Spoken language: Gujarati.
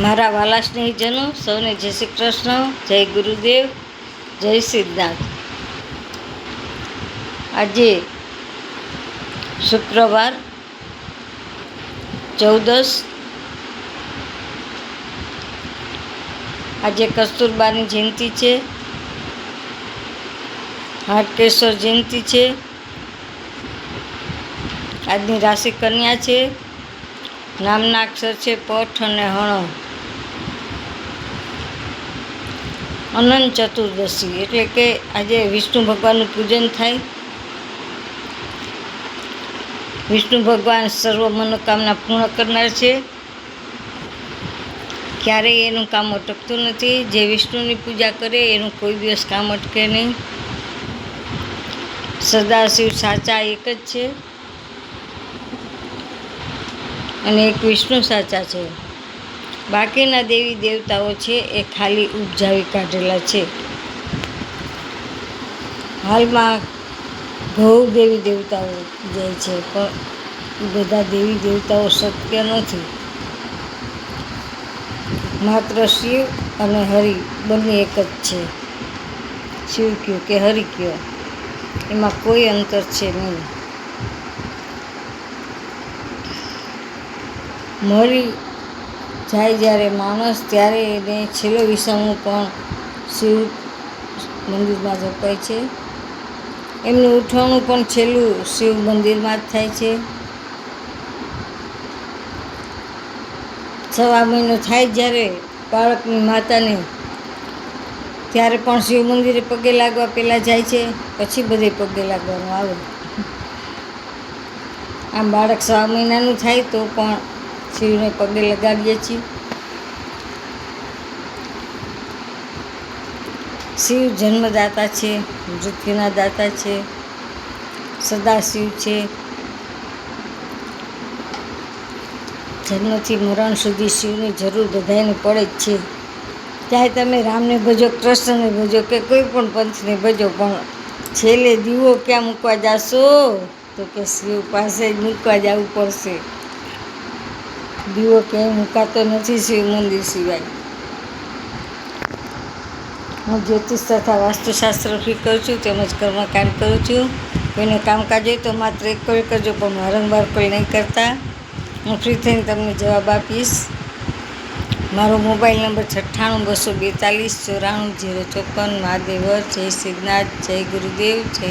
મારા વાલા સ્નેહીજનો, સૌને જય શ્રી કૃષ્ણ, જય ગુરુદેવ, જય સિદ્ધાર્થ. આજે શુક્રવાર ચૌદસ. આજે કસ્તુરબાની જયંતિ છે. હાટકેશ્વર જયંતિ છે. આજની રાશિ કન્યા છે. નામના અક્ષર છે, પઠ અને હણ. અનંત ચતુર્દશી એટલે કે આજે વિષ્ણુ ભગવાનનું પૂજન થાય. વિષ્ણુ ભગવાન સર્વ મનોકામના પૂર્ણ કરનાર છે. ક્યારેય એનું કામ અટકતું નથી. જે વિષ્ણુની પૂજા કરે એનું કોઈ દિવસ કામ અટકે નહીં. સદાશિવ સાચા એક જ છે. અને એક વિષ્ણુ સાચા છે. બાકીના દેવી દેવતાઓ છે એ ખાલી ઉપજાવી કાઢેલા છે. હાલમાં ઘઉં દેવી દેવતાઓ જાય છે, પણ બધા દેવી દેવતાઓ શક્ય નથી. માત્ર શિવ અને હરિ બંને એક જ છે. શિવ કયો કે હરિ કયો? એમાં કોઈ અંતર છે નહીં. મરી જાય જ્યારે માણસ, ત્યારે એને છેલ્લો વિસામો પણ શિવ મંદિરમાં જપાય છે. એમનું ઉઠવાનું પણ છેલ્લું શિવ મંદિરમાં જ થાય છે. સવા મહિનો થાય જ્યારે બાળકની માતાને, ત્યારે પણ શિવ મંદિરે પગે લાગવા પહેલાં જાય છે, પછી બધે પગે લાગવાનું આવે. આમ બાળક સવા મહિનાનું થાય તો પણ શિવને પગે લગાવીએ છીએ. શિવ જન્મદાતા છે, મૃત્યુના દાતા છે, સદાશિવ છે. જન્મથી મરણ સુધી શિવની જરૂર બધાને પડે જ છે. ચાહે તમે રામને ભજો, કૃષ્ણને ભજો કે કોઈ પણ પંથને ભજો, પણ છેલ્લે દીવો ક્યાં મૂકવા જાશો? તો કે શિવ પાસે જ મૂકવા જવું પડશે. દીવો ક્યાંય મુકાતો નથી શિવ મંદિર સિવાય. હું જ્યોતિષ તથા વાસ્તુશાસ્ત્ર ફી કરું છું, તેમજ કર્મકાંડ કરું છું. કોઈને કામકાજ હોય તો માત્ર એક કોલ કરજો પણ વારંવાર કોઈ નહીં કરતા. હું ફ્રી થઈને તમને જવાબ આપીશ. મારો મોબાઈલ નંબર છઠ્ઠાણું બસો બેતાલીસ ચોરાણું જીરો ચોપન મહાદેવર જય શ્રીનાથ જય ગુરુદેવ, જય